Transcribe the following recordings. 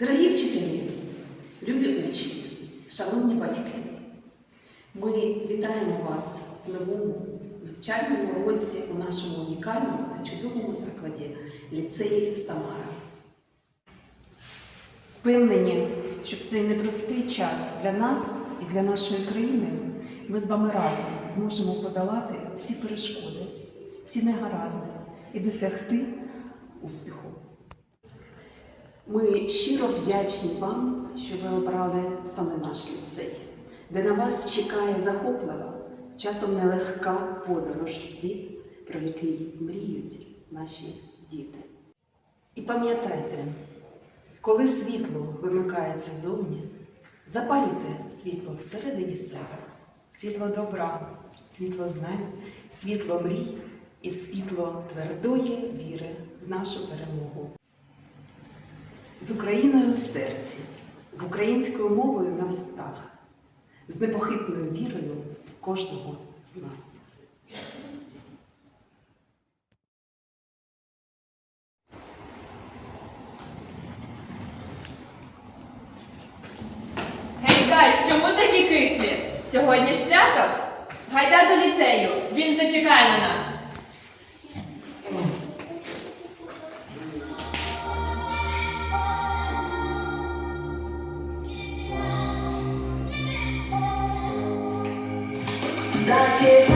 Дорогі вчителі, любі учні, шановні батьки, ми вітаємо вас в новому навчальному році у нашому унікальному та чудовому закладі ліцеї Самара. Впевнені, що в цей непростий час для нас і для нашої країни ми з вами разом зможемо подолати всі перешкоди, всі негаразди і досягти успіху. Ми щиро вдячні вам, що ви обрали саме наш ліцей, де на вас чекає захоплива, часом нелегка подорож світ, про який мріють наші діти. І пам'ятайте, коли світло вимикається зовні, запалюйте світло всередині себе, світло добра, світло знань, світло мрій і світло твердої віри в нашу перемогу. З Україною в серці, з українською мовою на вустах, з непохитною вірою в кожного з нас. Гей, гай, чому такі кислі? Сьогодні ж свято? Гайда до ліцею, він вже чекає на нас. Sanchez.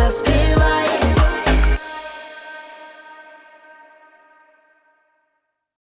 заспів.